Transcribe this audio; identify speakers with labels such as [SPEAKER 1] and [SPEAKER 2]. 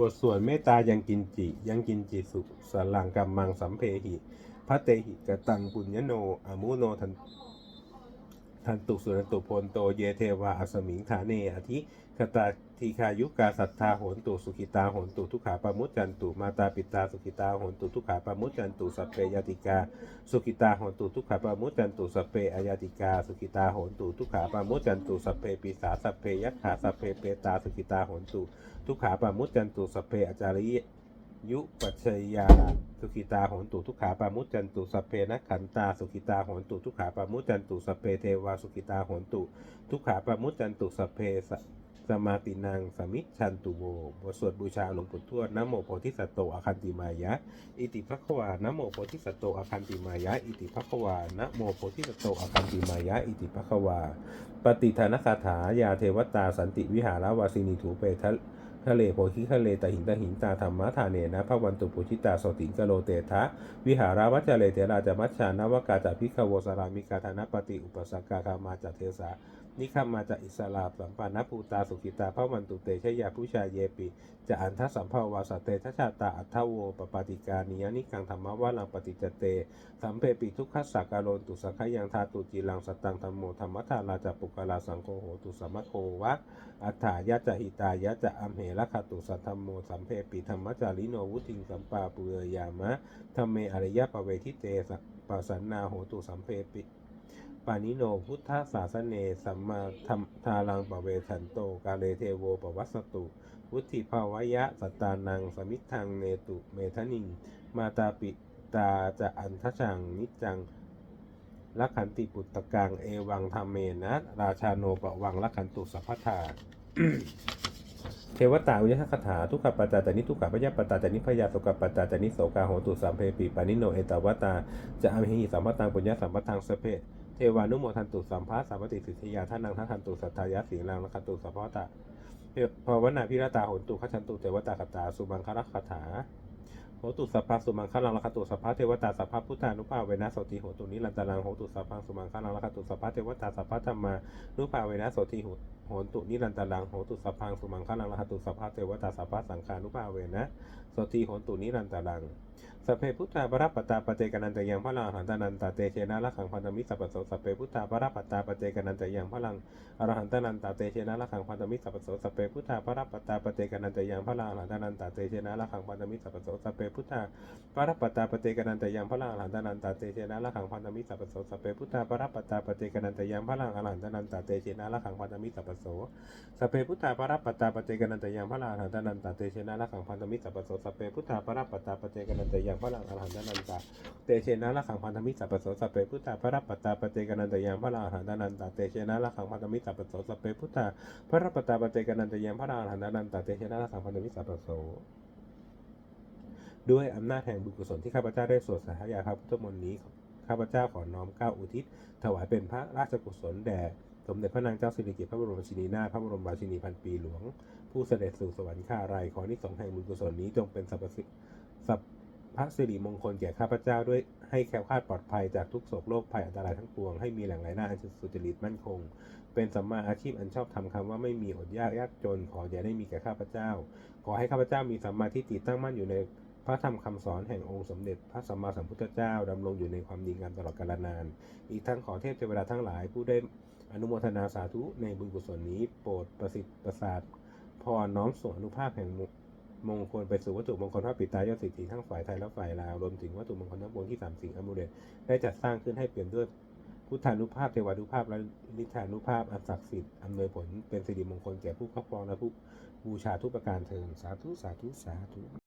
[SPEAKER 1] บทสวดเมตตายังกินจิ ยังกินจิสุสลังกัมมังสัมเพหิพระเตหิกตังปุญญโนอมุโนทัน ทันตุสุรตุพลโตเยเทวาอสมิงฐานเนอธิคตาทีคายุกาสัทธาโหนตุสุขิตาโหนตุทุกขาปามุจจันตุมาตาปิตาสุขิตาโหนตุทุกขาปามุจจันตุสัพเพยติกา สุขิตาโหนตุทุกขาปามุจจันตุสัพเพอายติกา สุขิตาโหนตุทุกขาปามุจจันตุสัพเพปีสาสัพเพยัคขาสัพเพเปตาสุขิตาโหนตุทุกขาปามุจจันตุสัพเพอาจาริย ยุปัชยา สุขิตาโหนตุทุกขาปามุจจันตุสเพนักขันตา สุขิตาโหนตุทุกขาปามุจจันตุสเพเทวาสุขิตาโหนตุทุกขาปามุจจันตุสเพสสมาตินังสมิชันตุโวบทสวดบูชาหลวงปู่ทวดนโมโพธิสัตโตอคันติมายะ อิติภควานโมโพธิสัตโตอคันติมายะ อิติภควานโมโพธิสัตโตอคันติมายะ อิติภควา ปฏิทานคาถายาเทวตาสันติวิหารวาสินีถูเปทะ ทะเลโพธิทะเลตะหินตะหินตาธรรมะทาเนนะพระวันตุปุชิตาสติงกโลเตทะ วิหาราวัจเจเลเทราจมัชชานวกาจาพิขโวสรามิกาธนปฏิอุปสกกาคามาจาเทสานิคัมมาจากอิสลาสัมปานภูตาสุขิตาพระวันตุเตชยาผู้ชายเยปิจะอันทสัมภาวาสเตทชาตาอัทธโวปปาติกานิยนิกังธรรมวาลังปฏิจเตสัมเพปิทุกขสักการโลนตุสักขยังทาตุจีลังสตังธรรมโมธรรมทาราจปุกลาสังโฆโหตุสัมมโควะอัฏฐายะจะหิตายะจะอัมเหระคตุสัทธรรมโมสัมเพปิธรรมจาริโนวุติงสัมปาปุเรยามะธรรมเมอริยปเวทิเตสปปสันนาโหตุสัมเพปิปานิโนพุทธศาสเนสัมมาธรรมทารังปะเวสันโตกาเลเทโวปวัสสตุ วุติภาวะสตานังสมิทธังเนตุเมทนิง มาตาปิตาจะอันทชังนิจังลักขันติปุตตะกังเอวังธรรมเมนะ ราชาโนปะวังลักขันตุสัพพทา ทวตาอุยคถาทุกขปัจจาตานิทุกขปยปัจจาตานิพยาสุขปัจจาตานิโสกาโหตุสัมเพปิปานิโนเอตาวตาจะอมหิสัมปตังปุญญาสัมปตังสเพเทวานุโมทันตุสัมภาสัมปติสิทธิยาท่านังทัทันตุสัทธายะสีลังละคันตุสัพพตะภาวนาพิรตาโหตุขชันตุเทวตาคตาสุมังคลักคถาโหตุสัพพสุมังคลังละคันตุสัพพเทวตาสัพพพุทธานุภาเวนะโสติโหตุนิรันตรังโหตุสัพพังสุมังคลังละคันตุสัพพเทวตาสัพพธรรมานุภาเวนะสติโห หนตุนิรันตรังโหตุสัพพังสุมังคลังละคัตุสัพพะเทวตาสัพพะสังฆานุภาเวนะสติโหนตุนิรันตรังสัพเพพุทธาปรปปตตาปเจกนันตยังพลังอรหันตานันตเตเชนะละขังพันธมิสัพโสสัพเพพุทธาปรปปตตาปเจกนันตยังพลังอรหันตานันตเตเชนะละขังพันธมิสัพโสสัพเพพุทธาปรปปตตาปเจกนันตยังพลังอรหันตานันตเตเชนะละขังพันธมิสัพโสสัพเพพุทธาปรปปตตาปเจกนันตยังพลังอรหันตานันตเตเชนะละขังพันธมิสัพโสสัพเพพุทธาปรปปตตาปเจกนันตยังพลังอรหันตานันตเตเชนะละขังพันธมิสัพพโสสเพพุทธาปรัปปตตาปเจกนันตยังพระลังอรหันตานันตเตเชนะละขังพันธมิตรสัพพโสสเพพุทธาปรัปปตตาปเจกนันตยังพระลังอรหันตานันตเตเชนะละขังพันธมิตรสัพพโสสเพพุทธาพระรัตตาปเจกนันตยังพระอรหันตานันตเตเชนะละขังพันธมิตรสัพพโสสเพพุทธาพระรัตตาปเจกนันตยังพระอรหันตานันตเตเชนะละขังพันธมิตรสัพพโสด้วยอำนาจแห่งบุญกุศลที่ข้าพเจ้าได้สวดสาธยายพระพุทธมนต์นี้ข้าพเจ้าขอน้อมเก้าอุทิศ ถวายเป็นพระราชกุศลแด่ สมเด็จพระนางเจ้าสิริกิติ์พระบรมราชินีนาถพระบรมราชินีพันปีหลวง ผู้เสด็จสู่สวรรคาลัยขอนิสงส์แห่งบุญกุศลนี้จงเป็นสรรพสิสัพพระสิริมงคลแก่ข้าพเจ้าด้วยให้แคล้วคลาดปลอดภัยจากทุกโศกโรคภัยอันตรายทั้งปวงให้มีแหล่งรายได้อันสุจริตมั่นคง เป็นสัมมาอาชีพอันชอบทำคำว่าไม่มีอดยากยากจนขออย่าได้มีแก่ข้าพเจ้า ขอให้ข้าพเจ้ามีสัมมาทิฏฐิตั้งมั่นอยู่ในพระธรรมคำสอนแห่งองค์สมเด็จพระสัมมาสัมพุทธเจ้าดำรงอยู่ในความดีงามตลอดกาลนาน อีกทั้งขอเทพเทวดาทั้งหลายผู้ได้ อนุโมทนาสาธุในบุญกุศลนี้โปรดประสิทธิ์ประสาทพรน้อมส่งอนุภาพแห่งมงคลไปสู่วัตถุมงคลพระปิตายอดสิทธิทั้งฝ่ายไทยและฝ่ายลาวรวมถึงวัตถุมงคลทั้งปวงที่สามสิ่งอมูเลตได้จัดสร้างขึ้นให้เปลี่ยนด้วยพุทธานุภาพเทวานุภาพและนิธานุภาพอันศักดิ์สิทธิ์อำนวยผลเป็นสิริมงคลแก่ผู้ครอบครองและผู้บูชาทุกประการเทินสาธุสาธุสาธุ